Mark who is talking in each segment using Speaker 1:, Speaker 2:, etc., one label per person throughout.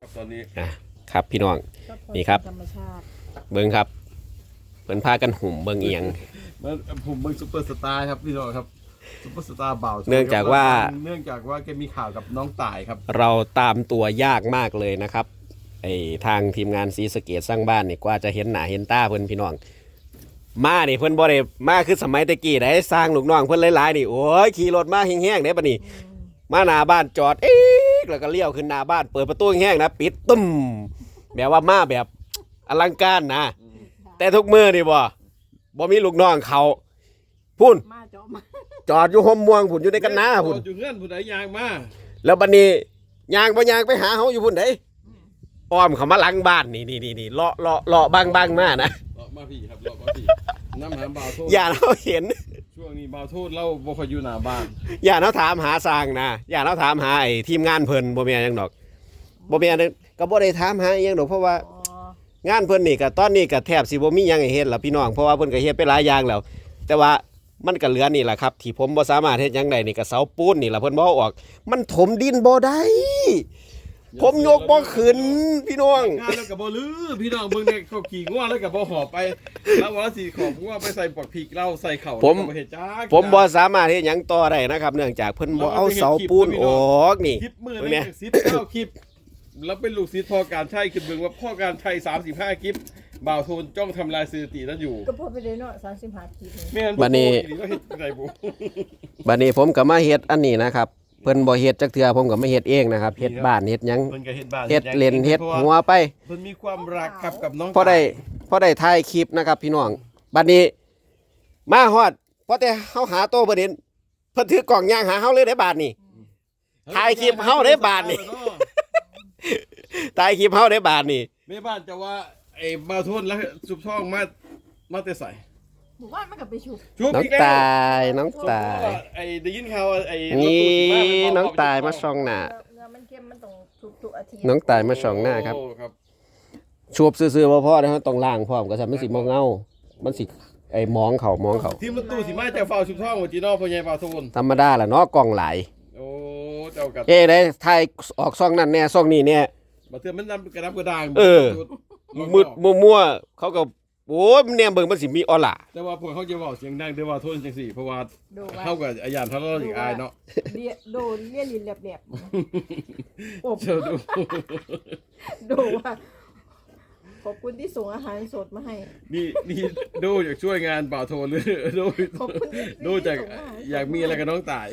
Speaker 1: ครับตอนนี้
Speaker 2: อะครับพี่น้อง
Speaker 3: ก็พอ
Speaker 2: นี่ครับ
Speaker 3: ธรรมชาติ
Speaker 2: เบิ้งครับเพิ่นพากันหุ่มเบิ้งเอียง
Speaker 1: มันผมเป็นซุปเปอร์สตาร์ครับพี่น้องครับซุปเปอร์สตาร์เบา
Speaker 2: เนื่องจากว่า
Speaker 1: เนื่องจากว่าแกมีข่าวกับน้องต่ายครับ
Speaker 2: เราตามตัวยากมากเลยนะครับไอทางทีมงานซีสะเกตสร้างบ้านนี่กว่าจะเห็นหน้าเห็นตาเพิ่นพี่น้อง มานี่เพิ่นบ่ได้มาคือสมัยตะกี้ได้สร้างลูกน้องเพิ่นหลายๆนี่โอ้ยขี่รถมาแห้งๆเด้บัดนี้มาหน้าบ้านจอดเอ๊ก แล้วก็เลี้ยวขึ้นหน้าบ้าน เปิดประตูแห้งๆนะปิดตุ้มแบบว่ามาแบบอลังการนะ แต่ทุกมือนี่บ่บ่มีลูกน้องเขาพุ่น
Speaker 3: มาเจาะมา
Speaker 2: จอดอยู่ห่มม่วงพุ่นอยู่ในกันนาพุ่น
Speaker 1: อยู่เงื่อนผู้ใดยางมา
Speaker 2: แล้วบัดนี้ยางบ่ยางไปหาเฮาอยู่พุ่นไดอ้อมเขามาหลังบ้านนี่นี่นี่นี่เลาะเลาะเลาะบางบางมานะ
Speaker 1: เลาะมาพี่ครับเลาะมาพี่น้ำหาเบาโทษ
Speaker 2: อย่าเราเห็น
Speaker 1: ช่วงนี้เบาโทษเราบ่ค่อยอยู่หน้าบ้าน
Speaker 2: อย่าเราถามหาสร้างนะอย่าเราถามหาไอ้ทีมงานเพิ่นบ่แม่นหยังดอกบ่แม่นก็บ่ได้ถามหาอิหยังดอกเพราะว่า
Speaker 3: อ๋อ
Speaker 2: งานเพิ่นนี่ก็ตอนนี้ก็แทบสิบ่มีหยังให้เฮ็ดแล้วพี่น้องเพราะว่าเพิ่นก็เฮ็ดไปหลายอย่างแล้ว แต่ว่ามันก็เหลือนี่แหละครับ ที่ผมบ่สามารถเฮ็ดหยังได้นี่ก็เสาปูนนี่ล่ะเพิ่นบ่เอาออก มันถมดินบ่ได้ ผมยกบ่ขึ้นพี่น้อง
Speaker 1: งานแล้วกับบ่ลือพี่น้องเบิ่งเนี่ยเขาขี่ง่วแล้วกับบ่หอบไป แล้ววันละสี่ขอบง่วไปใส่ปักพริกเหล้าใส่เข่า
Speaker 2: ผม
Speaker 1: แล้วก็เฮ็ดจ้า
Speaker 2: ผมบ่สามารถเฮ็ดหยังต่อได้นะครับ เนื่องจากเพิ่นบ่เอาเสาปูนออกนี่
Speaker 1: คลิปมือ
Speaker 2: เบิ่ง
Speaker 1: นึ
Speaker 2: เนี่ย
Speaker 1: งสิบเก้าคลิป แล้วเป็นลูกศิษย์พ่อการใช้คือเบิ่งว่าพ่อการใช้สามสิบห้าคลิปบ่าวโทนจ้องทำลายสถิตินั้นอยู่
Speaker 3: ก็พอไปเลยเนาะสามสิบห้าทีนี่
Speaker 1: แม่น
Speaker 2: บัดนี้
Speaker 1: บ่โกงอีหลีก็เฮ็ดได้บ่
Speaker 2: บัดนี้ผมก็มาเฮ็ดอันนี้นะครับ เพิ่นบ่เฮ็ดจักเทื่อผมก็มาเฮ็ดเองนะครับเฮ็ดบ้านเฮ็ดหยัง
Speaker 1: เพิ่นก็เฮ็ดบ้าน
Speaker 2: เฮ็ดเล่นเฮ็ดหัวไป
Speaker 1: เพิ่นมีความรักครับกับน้อง
Speaker 2: พอได้พอได้ถ่ายคลิปนะครับ พี่น้องบัดนี้ มาฮอดพอแต่เฮาหาโตวบ่เห็นเพิ่นถือกล่องย่างหาเฮาเลยได้บาทนี่ถ่ายคลิปเฮาได้บาทนี่ถ่ายคลิปเฮาได้บาทนี่
Speaker 1: แม่บ้านจะว่าไอ้บ่าวโทนแล้วสุบช่องมามาแต่ใส่
Speaker 3: หมู่บ้านมันก็ไปชุบ
Speaker 1: ชุบ
Speaker 2: น้อง
Speaker 1: อีกแล้ว
Speaker 2: ตายน้อง
Speaker 1: สมมุ
Speaker 2: ตาย
Speaker 1: ว่าไอ้ได้ยินข่าวว่าไอ้รถ
Speaker 2: นี่
Speaker 1: ตู้สิมา
Speaker 2: น้องตายมา
Speaker 1: เช่
Speaker 2: องหน้า
Speaker 3: เนื้อมันเค็มมันต้องชุบทุกอาทิตย์
Speaker 2: น้องตายมาช่องหน้าครับ
Speaker 1: โอ้ครับ
Speaker 2: ชูบซื่อๆบ่พอนะฮะต้องล้างพร้อมก็ซั่นมันสิบ่เงามันสิไอ้มองเขามองเขา
Speaker 1: ทีมรถตู้สิมาจากเฝ้าชุบช่องว่าจีนอพ่อใหญ่บ่าวโทน
Speaker 2: ธรรมดาล่ะเนาะกล่องหลาย
Speaker 1: โอ้เจ้ากัด
Speaker 2: เอ้ได้ถ่ายออกช่องนั้นแน่ช่องนี้แน่
Speaker 1: บ่เทื่อมันนำกระดับกระดาง
Speaker 2: เออมืดมั่วๆเขาก็ โอ้ยแนมเบิ่งมันสิมีออล่า
Speaker 1: แต่ว่าพวกเขาจะเว้าเสียงดังแต่ว่าโทนจังซี่เพราะว่า
Speaker 3: ดูว่า
Speaker 1: เฮากับอาญานทะเลาะอีกอายเนาะ
Speaker 3: เลียโดนเลียลินแหลบๆอบ
Speaker 1: เจ้าดู
Speaker 3: ดูว่าขอบคุณที่ส่งอาหารสดมาให้
Speaker 1: นี่นี่ดูอยากช่วยงานบ่าวโทนหรือดู
Speaker 3: ขอบคุณที่
Speaker 1: ดูจาก
Speaker 3: ส่งอาหาร
Speaker 1: อยากมีอะไรกับน้องตาย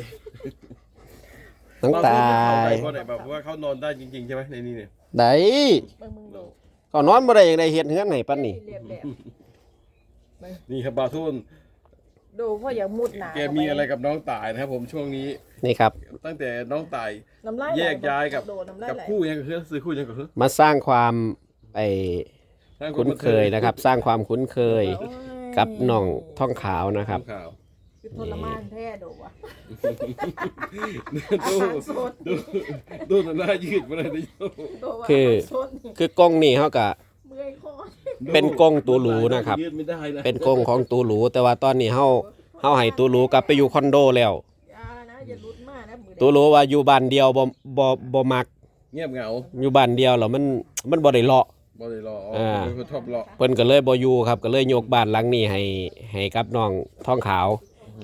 Speaker 2: น้องตา
Speaker 1: บ่วโทน
Speaker 2: ย
Speaker 1: เข้าไปเพราะไหนแบบว่าเขานอนได้จริงๆใช่ไหมในนี้เนี่ย
Speaker 2: ได้
Speaker 3: เบิ่งมึงดู
Speaker 2: เขานอนบ่ได้อย่างใดเฮ็ดเฮือนให้ปานนี้
Speaker 3: เลียแหลบ
Speaker 1: นี่ครับบ่าวโทน
Speaker 3: ๆดูเพราะอย่างมุดหนา
Speaker 1: แกมีอะไรกับน้องตายนะครับ ผมช่วงนี้
Speaker 2: นี่ครับ
Speaker 1: ตั้งแต่น้องตาย
Speaker 3: น้ำลายไหล
Speaker 1: แยกย้ายกับ
Speaker 3: โดนน้ำลาย
Speaker 1: กับ
Speaker 3: ไหล
Speaker 1: คู่ยังกับเพื่อนซื้อคู่ยังกับเพื่อน
Speaker 2: มาสร้างความไอ้
Speaker 1: สร้างวาม
Speaker 2: คุ้นเคยนะครับ สร้างความคุ้นเคย
Speaker 3: โอ้ย
Speaker 2: กับน้องท่องขาวนะครับ
Speaker 1: ข่าว
Speaker 3: คือ ทรมานแท้ดูว่ะ
Speaker 1: ดู
Speaker 3: อาหารสด
Speaker 1: ดูดูหน้ายืดมาเลยนะโย
Speaker 3: ดูว่า
Speaker 2: คือ
Speaker 3: อาหารสดนี่
Speaker 2: คือกล้องนี่เขาก็
Speaker 3: เมื่อยคอ
Speaker 2: เป็นกล้องตัวหรูนะครับ
Speaker 1: ยืดไม่ได้นะ
Speaker 2: เป็นกล้องของตูหรู แต่ว่าตอนนี้เฮาเฮาให้ตูหรูกลับไปอยู่คอนโดแล้ว
Speaker 3: อย่านะอย่าลุดมากนะมือ
Speaker 2: ตูหรูว่าอยู่บ้านเดียวบ่บ่บ่มัก
Speaker 1: เงียบเหงา
Speaker 2: อยู่บ้านเดียวแล้วมันมันบ่ได้เลาะ
Speaker 1: บ่ได้รออ๋อ
Speaker 2: อ่า
Speaker 1: เป็นคนชอบรอ
Speaker 2: เพิ่นก็เลยบ่อยู่ครับ ก็เลยยกบ้านหลังนี้ให้ให้กับน้องท่องขาว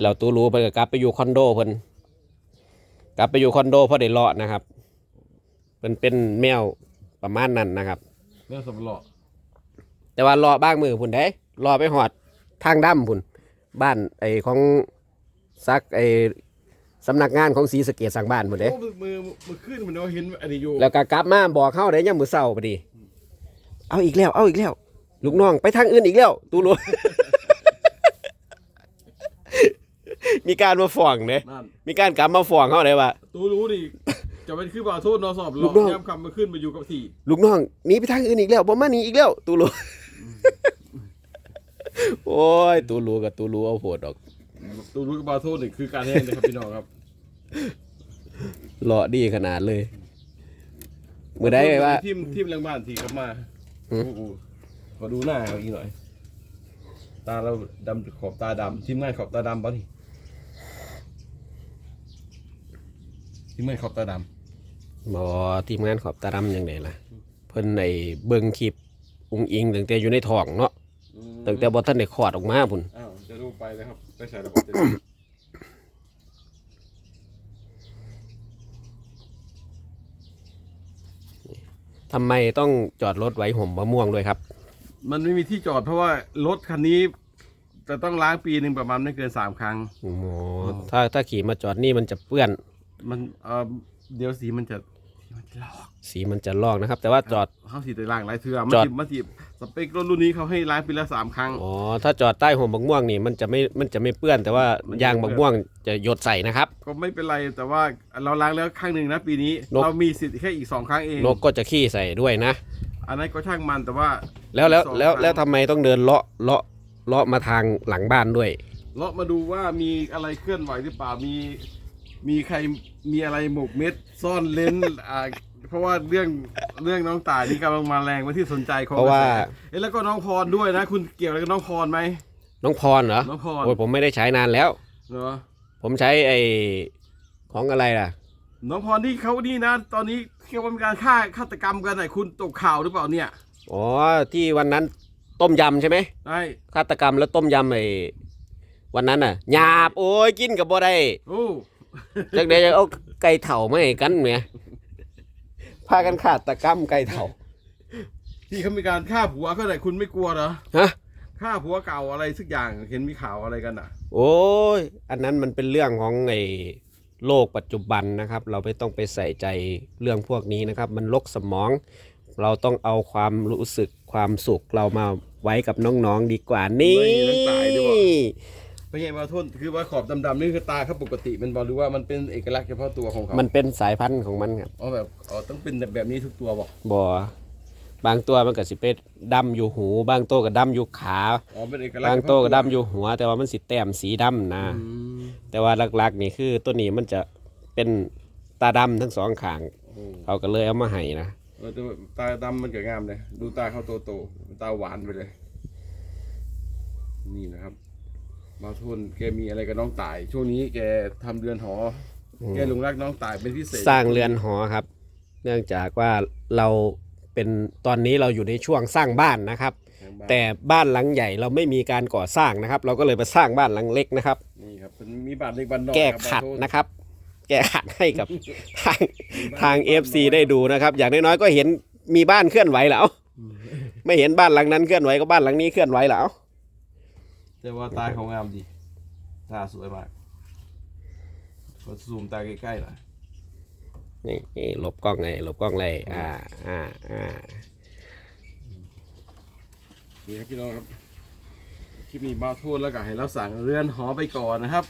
Speaker 2: แล้วตูรู้เพิ่นก็กลับไปอยู่คอนโดเพิ่นกลับไปอยู่คอนโดเพราะได้เลาะนะครับเพิ่นเป็นแมวประมาณนั้นนะครับ
Speaker 1: เรื่องสำรอ
Speaker 2: แต่ว่าเลาะบ้างมือพุ่นเด้เลาะไปหอดทางดํพุ่นบ้านไอ้ของซักไอ้สำนักงานของศรีสะเกษสั่งบ้านพุ่นเด้
Speaker 1: โอ้มือมือมือขึ้นมันว่าเห็นอันนี้อยู่
Speaker 2: แล้วก็กลับมาบอกเฮาได้ยามมื้อเช้าพอดี เอาอีกแล้ว เอาอีกแล้ว ลูกน้องไปทางอื่นอีกแล้ว ตูรู้ มีการมาฟ้องเด้
Speaker 1: นั่น
Speaker 2: มีการกลับมาฟ้องเฮาได้ว่า
Speaker 1: ตูรู้ดิจะเป็นคือบ่าวโทษนอสอบหล
Speaker 2: ลู
Speaker 1: อก
Speaker 2: กน้อง
Speaker 1: ย่ำคำมาขึ้นมาอยู่กับที่
Speaker 2: ลูกน้องหนีไปทางอื่นอีกแล้วบ่มาหนีอีกแล้ว ตูรู้โอ้ย ตูรู้กับตูรู้เอาโหดดอก
Speaker 1: ตูรู้กับบ่าวโทษนี่คือการแห้งเลยครับพี่น้องครับ
Speaker 2: หล่อดีขนาดเลยมือได้ไงว่า
Speaker 1: ทีมทีมแรงบ้านที่เขามา
Speaker 2: หืม
Speaker 1: โอ้โหขอดูหน้าเขาอีกหน่อย ตาเราดำขอบตาดำทีมงานขอบตาดำป่ะนี่ ทีมงานขอบตาด
Speaker 2: บ่ทีมงานขอบตาดำยังไงล่ะ เพิ่นในเบิ่งคลิปอุ้งอิงตั้งแต่อยู่ในท้องเนาะ
Speaker 1: อืม
Speaker 2: ตั้งแต่บ่ทันได้คลอดออกมาพุ่น
Speaker 1: อ้าวจะดูไปนะครับไปใส่ระบบจะดู
Speaker 2: ทำไมต้องจอดรถไว้ห่มมะม่วงด้วยครับ
Speaker 1: มันไม่มีที่จอดเพราะว่ารถคันนี้ จะต้องล้างปีหนึ่งประมาณไม่เกินสามครั้ง
Speaker 2: โอ้โหถ้าถ้าขี่มาจอดนี่มันจะเปื้อน
Speaker 1: มันเอ่อเดี๋ยวสีมันจะมันจะลอก
Speaker 2: สีมันจะลอกนะครับ แต่ว่าจอด
Speaker 1: เขาสีแต่ล้างหลายเทือมัน
Speaker 2: จอด
Speaker 1: สิมันสิสเปครถรุ่นนี้เขาให้ล้างปีละสามครั้ง
Speaker 2: อ๋อถ้าจอดใต้ห่มมะม่วงนี่มันจะไม่มันจะไม่เปื้อน แต่ว่า
Speaker 1: มันจะ
Speaker 2: ยาง
Speaker 1: ไม่
Speaker 2: มะ
Speaker 1: เปื้อน
Speaker 2: ม่วงจะหยดใส่นะครับ
Speaker 1: ก็ไม่เป็นไรแต่ว่าเราล้างแล้วครั้งหนึ่งนะปีนี้
Speaker 2: นก
Speaker 1: เรามีสิทธิ์แค่อีกสองครั้งเอง
Speaker 2: นกก็จะขี้ใส่ด้วยนะ
Speaker 1: อันนั้นก็ช่างมันแต่ว่า
Speaker 2: แล้วแล้ว
Speaker 1: สอง
Speaker 2: แล้ว
Speaker 1: ครั้ง
Speaker 2: แล้วทำไมต้องเดินเลาะเลาะเลาะมาทางหลังบ้านด้วย
Speaker 1: เลาะมาดูว่ามีอะไรเคลื่อนไหวหรือเปล่า มี มีใครมีอะไรหมกเม็ดซ่อนเลนอ่าเพราะว่าเรื่องเรื่องน้องตายนี่กำลังมาแรงเป็นที่สนใจของ
Speaker 2: เพราะว่า
Speaker 1: กแสเอ้ยแล้วก็น้องพรด้วยนะ คุณเกี่ยวอะไรกับน้องพรไหม
Speaker 2: น้องพรเหรอ
Speaker 1: น้องพร
Speaker 2: โอ้ยผมไม่ได้ใช้นานแล้ว
Speaker 1: เนาะ
Speaker 2: ผมใช้ไอ้ของอะไรล่ะ
Speaker 1: น้องพรนี่เขานี่นะ ตอนนี้เกี่ยวกับการฆ่าฆาตกรรมกันไหนคุณตกข่าวหรือเปล่าเนี่ย
Speaker 2: อ๋อที่วันนั้นต้มยำใช่ไหม
Speaker 1: ใช่
Speaker 2: ฆาตกรรมแล้วต้มยำไอ้วันนั้นน่ะหยาบโอ้ยกินกับบ่ได้
Speaker 1: โอ้
Speaker 2: จากเดี๋ยวจะเอาไก่เถ่ามาให้กันเนี่ยพากันขาดตะกรรมไก่เถ่า
Speaker 1: ที่เขามีการฆ่าผัวเขาไหนคุณไม่กลัวเหรอ
Speaker 2: ฮะ
Speaker 1: ฆ่าผัวเก่าอะไรสักอย่างเห็นมีข่าวอะไรกันอะ
Speaker 2: โอ้ย อันนั้นมันเป็นเรื่องของไอ้โลกปัจจุบันนะครับ เราไม่ต้องไปใส่ใจเรื่องพวกนี้นะครับ มันลกสมอง เราต้องเอาความรู้สึกความสุขเรามาไว้กับน้องๆดีกว่านี่
Speaker 1: ไม่ต้องตายด้วยวะ ไม่ใช่มาโทษคือว่าขอบดำๆนี่คือตาเขาปกติมันบอกหรือว่ามันเป็นเอกลักษณ์เฉพาะตัวของเขา
Speaker 2: มันเป็นสายพันธุ์ของมันครับ
Speaker 1: อ๋อแบบอ๋อต้องเป็นแบบนี้ทุกตัวบอก
Speaker 2: บ่บางตัวมันก็สิเป็นดำอยู่หู บางตัวก็ดำอยู่ขา
Speaker 1: อ๋อเป็นเอกลักษณ์
Speaker 2: บาง
Speaker 1: เฉพาะ
Speaker 2: ตัวก็ดำอยู่หัว แต่ว่ามันสิแต้มสีดำนะ
Speaker 1: อืม
Speaker 2: แต่ว่าหลักๆ นี่คือตัวนี้มันจะเป็นตาดำทั้งสองข้าง
Speaker 1: โอ้
Speaker 2: เขาก็เลยเอามาให้นะ
Speaker 1: เออแต่ว่าตาดำมันก็งามเลยดูตาเขาโตๆตาหวานไปเลย นี่นะครับ มาทุนแกมีอะไรกับน้องตาย ช่วงนี้แกทำเรือนหออแกหลงรักน้องตายเป็นพิเศษ
Speaker 2: สร้างเรือนหอครับ เนื่องจากว่าเราเป็นตอนนี้เราอยู่ในช่วงสร้างบ้านนะครับ แต่บ้านหลังใหญ่เราไม่มีการก่อสร้างนะครับ เราก็เลยไปสร้างบ้านหลังเล็กนะครับ
Speaker 1: นี่ครับเป็นมีบาทเล็กบันนอก
Speaker 2: แก้
Speaker 1: ครับ
Speaker 2: ขัด
Speaker 1: บาโทษ
Speaker 2: นะครับ แก้ขัดให้กับทางทาง FC ได้ดูนะครับ อย่างน้อยๆก็เห็นมีบ้านเคลื่อนไหวแล้ว ไม่เห็นบ้านหลังนั้นเคลื่อนไหวก็บ้านหลังนี้เคลื่อนไหวแล้ว
Speaker 1: แต่ว่าตาเขางามดีตาสวยมากขอซูมตาใกล้ๆหน่อย
Speaker 2: นี่นี่หลบกล้องไงหลบกล้องเลยอ่าอ่าอ่า
Speaker 1: นี่ครับพี่น้องครับคลิปนี้มาโทษแล้วก็ให้เราสั่งเรือนหอไปก่อนนะครับ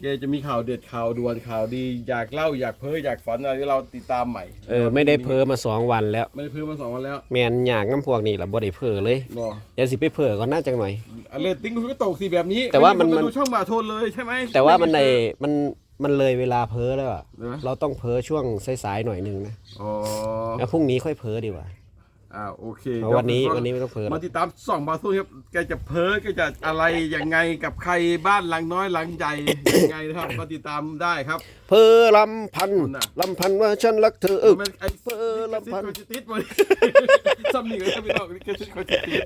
Speaker 1: แกจะมีข่าวเด็ดข่าวด่วนข่าวดีอยากเล่าอยากเพ้ออยากฝันอะไรที่เราติดตามใหม่
Speaker 2: เออไม่ได้เพ้อมาสองวันแล้ว
Speaker 1: ไม่ได้เพ้อมาสองวันแล้ว
Speaker 2: แมนอยากน้ำพวกนี่แหละบ่ได้เพ้อเลย
Speaker 1: รอ
Speaker 2: เดี๋ยวสิไปเพ้อก่อนน่าจังหน่อย
Speaker 1: อันเลตติ้งคุณก็ตกสิแบบนี้
Speaker 2: แต่ว่ามัน
Speaker 1: ไค
Speaker 2: มัน
Speaker 1: ดูช่องมาโทษเลยใช่ไหม
Speaker 2: แต่ว่ามันในมันมันเลยเวลาเพ้อแล้วอะ
Speaker 1: เหรอ
Speaker 2: เราต้องเพ้อช่วงสายๆหน่อยหนึงนะ
Speaker 1: อ๋อ
Speaker 2: แล้วพรุ่งนี้ค่อยเพ้อดีกว่า
Speaker 1: อ่าโอเค
Speaker 2: เพราะวันนี้วันนี้ไม่ต้องเพ้อหร
Speaker 1: มา
Speaker 2: อก
Speaker 1: ติดตามส่องบาสู้ครับแกจะเพ้อแกจะอะไรยังไงกับใครบ้านหลังน้อยหลังใหญ่ยังไงนะครับก็ติดตามได้ครับ
Speaker 2: เพ้อลำพัน
Speaker 1: คุณน่ะ
Speaker 2: ลำพันว่าฉันรักเธอเออ
Speaker 1: มันไอ้
Speaker 2: เพ้อลำพัน
Speaker 1: คจิติดมาซ้ำนี่เลยครับพี่น้องนี่คือคจิติด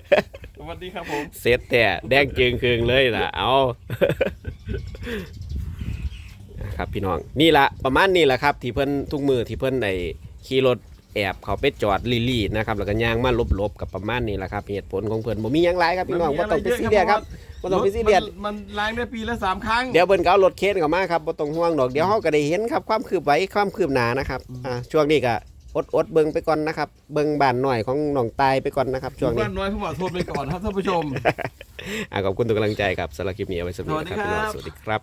Speaker 1: สวัสดีครับผม
Speaker 2: เสร็จแต่แดงจึงคืงเลยล่ะเอาครับพี่น้องนี่ละประมาณนี้แหละครับ ที่เพิ่นทุกมือที่เพิ่นในขี่รถ แอบเขาไปจอดลีลีนะครับแล้วก็ย่างมาลบๆกับประมาณนี้แหละครับเหตุผลของเพิ่นบ่มีหยังหลายครับพี่น้องบ่ต้องไปซีเรียสครับบ่ต้องไปซีเรียส
Speaker 1: มันมันล้างได้ปีละสามครั้ง
Speaker 2: เดี๋ยวเบิ่นก็เอารถเคนเข้ามาครับบ่ต้องห่วงดอกเดี๋ยวเฮาก็ได้เห็นครับความคืบไหวความคืบหน้านะครับอ่าช่วงนี้ก็อดอดๆเบิ่งไปก่อนนะครับ เบิ่งบ้านหน่อยของน้องตายไปก่อนนะครับช่วงนี้
Speaker 1: บ้านน้อยผมขอโทษไปก่อนครับท่านผู้ชม
Speaker 2: อ่าขอบคุณทุกกำลังใจครับสำหรับคลิปนี้เอาไว้สำหรับ
Speaker 1: สวัสดี
Speaker 2: ครับพี่น้อง
Speaker 1: ครับ
Speaker 2: สวัสดีครับ